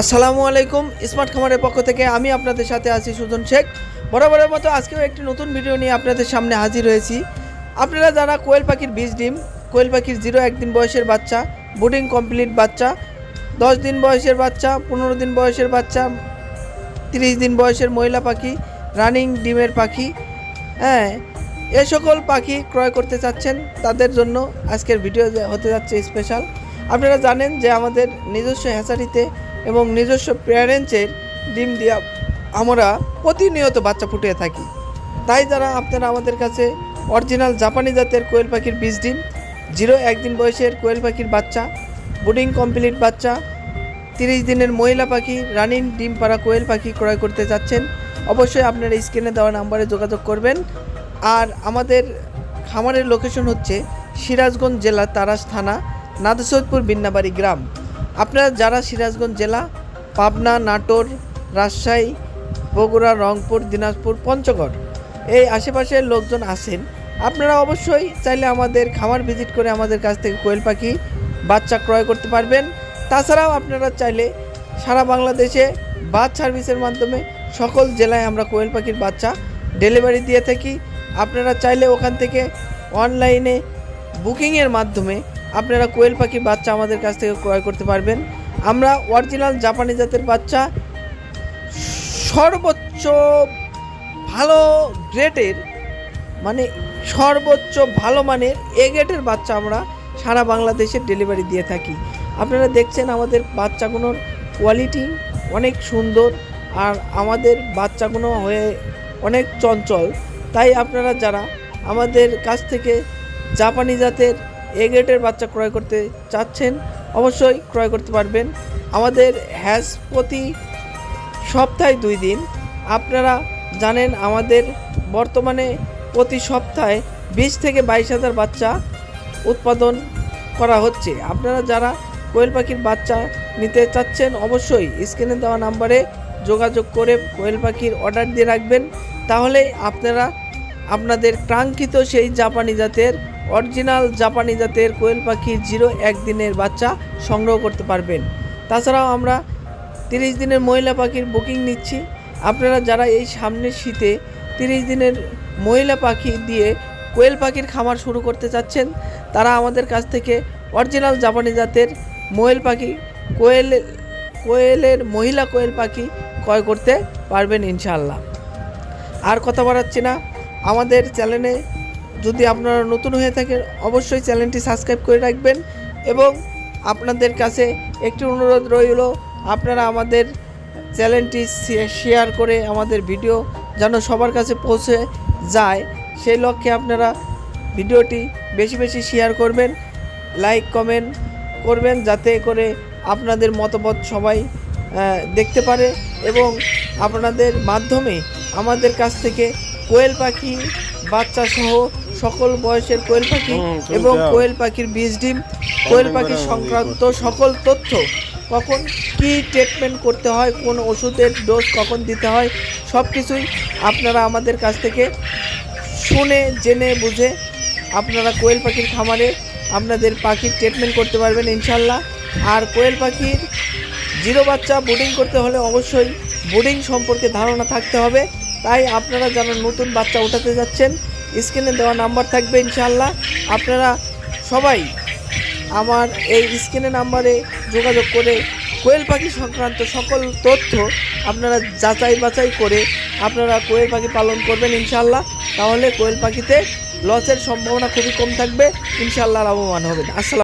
আসসালামু আলাইকুম, স্মার্ট খামারের পক্ষ থেকে আমি আপনাদের সাথে আছি সুজন শেখ। বরাবরের মতো আজকেও একটি নতুন ভিডিও নিয়ে আপনাদের সামনে হাজির হয়েছি। আপনারা যারা কোয়েল পাখির বীজ ডিম, কোয়েল পাখির জিরো একদিন বয়সের বাচ্চা, বুডিং কমপ্লিট বাচ্চা, দশ দিন বয়সের বাচ্চা, পনেরো দিন বয়সের বাচ্চা, তিরিশ দিন বয়সের মহিলা পাখি, রানিং ডিমের পাখি হ্যাঁ এ সকল পাখি ক্রয় করতে চাচ্ছেন, তাদের জন্য আজকের ভিডিও হতে যাচ্ছে স্পেশাল। আপনারা জানেন যে আমাদের নিজস্ব হ্যাচারিতে এবং নিজস্ব প্যারেন্টসের ডিম দিয়ে আমরা প্রতিনিয়ত বাচ্চা ফুটিয়ে থাকি। তাই যারা আপনারা আমাদের কাছে অরিজিনাল জাপানি জাতের কোয়েল পাখির বীজ ডিম, জিরো একদিন বয়সের কোয়েল পাখির বাচ্চা বুডিং কমপ্লিট বাচ্চা, তিরিশ দিনের মহিলা পাখি, রানিং ডিম পাড়া কোয়েল পাখি ক্রয় করতে যাচ্ছেন, অবশ্যই আপনারা স্ক্রিনে দেওয়া নাম্বারে যোগাযোগ করবেন। আর আমাদের খামারের লোকেশন হচ্ছে সিরাজগঞ্জ জেলা তারাস থানা, নাদসৈদপুর বিন্নাবাড়ি গ্রাম। আপনারা যারা সিরাজগঞ্জ জেলা, পাবনা, নাটোর, রাজশাহী, বগুড়া, রংপুর, দিনাজপুর, পঞ্চগড় এই আশেপাশের লোকজন আছেন, আপনারা অবশ্যই চাইলে আমাদের খামার ভিজিট করে আমাদের কাছ থেকে কোয়েল পাখি, বাচ্চা ক্রয় করতে পারবেন। তাছাড়াও আপনারা চাইলে সারা বাংলাদেশে বাস সার্ভিসের মাধ্যমে সকল জেলায় আমরা কোয়েল পাখির বাচ্চা ডেলিভারি দিয়ে থাকি। আপনারা চাইলে ওখান থেকে অনলাইনে বুকিংয়ের মাধ্যমে আপনারা কোয়েল পাখির বাচ্চা আমাদের কাছ থেকে ক্রয় করতে পারবেন। আমরা অরিজিনাল জাপানি জাতের বাচ্চা সর্বোচ্চ ভালো গ্রেটের মানে সর্বোচ্চ ভালো মানের এ গ্রেডের বাচ্চা আমরা সারা বাংলাদেশে ডেলিভারি দিয়ে থাকি। আপনারা দেখছেন আমাদের বাচ্চাগুলোর কোয়ালিটি অনেক সুন্দর আর আমাদের বাচ্চাগুলো হয়ে অনেক চঞ্চল। তাই আপনারা যারা আমাদের কাছ থেকে জাপানি জাতের এ গ্রেডের বাচ্চা ক্রয় করতে চাচ্ছেন, অবশ্যই ক্রয় করতে পারবেন। আমাদের হ্যাজ প্রতি সপ্তাহে দুই দিন। আপনারা জানেন আমাদের বর্তমানে প্রতি সপ্তাহে বিশ থেকে বাইশ হাজার বাচ্চা উৎপাদন করা হচ্ছে। আপনারা যারা কোয়েল পাখির বাচ্চা নিতে চাচ্ছেন, অবশ্যই স্ক্রিনে দেওয়া নাম্বারে যোগাযোগ করে কোয়েল পাখির অর্ডার দিয়ে রাখবেন। তাহলেই আপনারা, আপনাদের কাঙ্ক্ষিত সেই জাপানি জাতের অরিজিনাল জাপানি জাতের কোয়েল পাখির জিরো একদিনের বাচ্চা সংগ্রহ করতে পারবেন। তাছাড়াও আমরা তিরিশ দিনের মহিলা পাখির বুকিং নিচ্ছি। আপনারা যারা এই সামনের শীতে তিরিশ দিনের মহিলা পাখি দিয়ে কোয়েল পাখির খামার শুরু করতে চাচ্ছেন, তারা আমাদের কাছ থেকে অরিজিনাল জাপানি জাতের মোয়েল পাখি, কোয়েল, কোয়েলের মহিলা কোয়েল পাখি ক্রয় করতে পারবেন ইনশাল্লাহ আর কথা বাড়াচ্ছি না, আমাদের চ্যানেলে যদি আপনারা নতুন হয়ে থাকেন, অবশ্যই চ্যানেলটি সাবস্ক্রাইব করে রাখবেন এবং আপনাদের কাছে একটি অনুরোধ রইল, আপনারা আমাদের চ্যানেলটি শেয়ার করে আমাদের ভিডিও যেন সবার কাছে পৌঁছে যায়। সেই লক্ষ্যে আপনারা ভিডিওটি বেশি বেশি শেয়ার করবেন লাইক কমেন্ট করবেন যাতে করে আপনাদের মতামত সবাই দেখতে পারে এবং আপনাদের মাধ্যমে আমাদের কাছ থেকে কোয়েল পাখি বাচ্চা সহ সকল বয়সের কোয়েল পাখি এবং কোয়েল পাখির বীজ ডিম কোয়েল পাখি সংক্রান্ত সকল তথ্য কখন কি ট্রিটমেন্ট করতে হয় কোন ওষুধের ডোজ কখন দিতে হয় সব কিছুই আপনারা আমাদের কাছ থেকে শুনে জেনে বুঝে আপনারা কোয়েল পাখির খামারে আপনাদের পাখির ট্রিটমেন্ট করতে পারবেন ইনশাল্লাহ। আর কোয়েল পাখির জিরো বাচ্চা বোর্ডিং করতে হলে অবশ্যই বোর্ডিং সম্পর্কে ধারণা থাকতে হবে। তাই আপনারা যারা নতুন বাচ্চা ওঠাতে যাচ্ছেন স্ক্রিনে দেওয়া নাম্বার থাকবে ইনশাল্লাহ আপনারা সবাই আমার এই স্ক্রিনে নাম্বারে যোগাযোগ করে কোয়েল পাখি সংক্রান্ত সকল তথ্য আপনারা যাচাই বাছাই করে আপনারা কোয়েল পাখি পালন করবেন ইনশাল্লাহ তাহলে কোয়েল পাখিতে লসের সম্ভাবনা খুবই কম থাকবে ইনশাল্লাহ লাভবান হবেন। আসসালাম